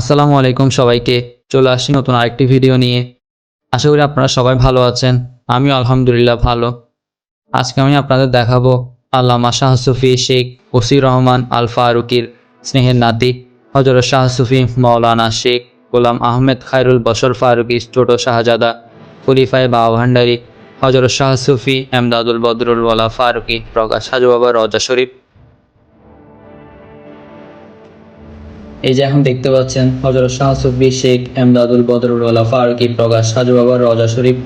আসসালামু আলাইকুম সবাইকে, চলে আসছি নতুন আরেকটি ভিডিও নিয়ে। আশা করি আপনারা সবাই ভালো আছেন আমি আলহামদুলিল্লাহ ভালো। আজকে আমি আপনাদের দেখাবো আল্লামা শাহ সুফি শেখ ওসির রহমান আল ফারুকির স্নেহের নাতি হজরত শাহ সুফি মৌলানা শেখ গোলাম আহমেদ খায়রুল বশর ফারুকি, ছোট শাহজাদা খলিফায় বাবা ভান্ডারি হজরত শাহ সুফি এমদাদুল বদরুল ওয়ালা ফারুকি, প্রকাশ হাজু বাবা রজা শরীফ এই যে এখন দেখতে পাচ্ছেন হজরত শাহ সুফি শেখ এমদাদুল বদরুল্লাহ ফারুকি প্রকাশ সাজু বাবা রজা শরীফ।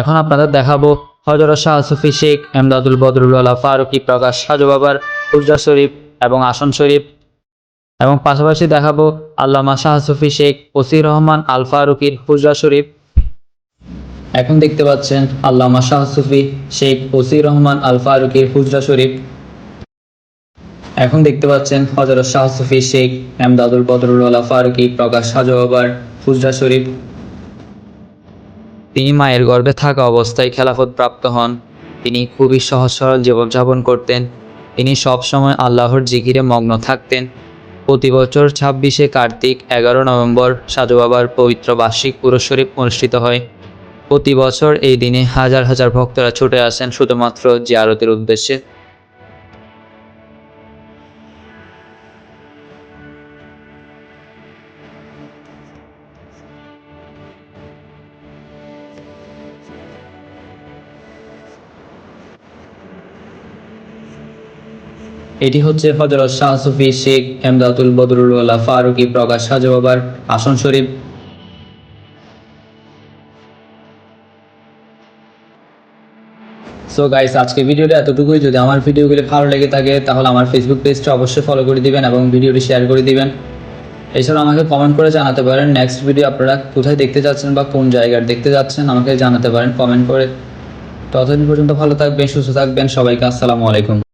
এখন আপনাদের দেখাবো হজরত শাহ সুফি শেখ এমদাদুল বদরুল্লাহ ফারুকি প্রকাশ সাজু বাবার উর্জা শরীফ এবং আসন শরীফ। এবং পাশাপাশি দেখাবো আল্লামা শাহ সুফি শেখ ওসির রহমান আল ফারুকির হুজরা শরীফ। এখন দেখতে পাচ্ছেন আল্লামা শাহ সুফি শেখ ওসির রহমান আল ফারুকির হুজরা শরীফ। এখন দেখতে পাচ্ছেন হজরত শাহ সুফি শেখ এমদাদুল বদরুল্লাহ ফারুকি প্রকাশ সাজোয়াবার হুজরা শরীফ। তিনি মায়ের গর্ভে থাকা অবস্থায় খেলাফত প্রাপ্ত হন। তিনি খুবই সহজ সরল জীবনযাপন করতেন। তিনি সবসময় আল্লাহর জিকিরে মগ্ন থাকতেন। প্রতি বছর ছাব্বিশে কার্তিক এগারো নভেম্বর সাজু বাবার পবিত্র বার্ষিক পুরুষ শরীফ অনুষ্ঠিত হয়। প্রতি বছর এই দিনে হাজার হাজার ভক্তরা ছুটে আসেন শুধুমাত্র জিয়ারতের উদ্দেশ্যে। এটি হচ্ছে হজরত শাহ সুফি শেখ এমদাতুল বদরুল্লাহ ফারুকি প্রকাশ সাজু বাবার আসন শরীফ। সো গাইস আজকে ভিডিওটা এতটুকুই। যদি আমার ভিডিওগুলি ভালো লেগে থাকে, তাহলে আমার ফেসবুক পেজটা অবশ্যই ফলো করে দিবেন এবং ভিডিওটি শেয়ার করে দিবেন। এছাড়াও আমাকে কমেন্ট করে জানাতে পারেন নেক্সট ভিডিও আপনারা কোথায় দেখতে যাচ্ছেন বা কোন জায়গার দেখতে যাচ্ছেন, আমাকে জানাতে পারেন কমেন্ট করে। ততদিন পর্যন্ত ভালো থাকবেন, সুস্থ থাকবেন। সবাইকে আসসালামু আলাইকুম।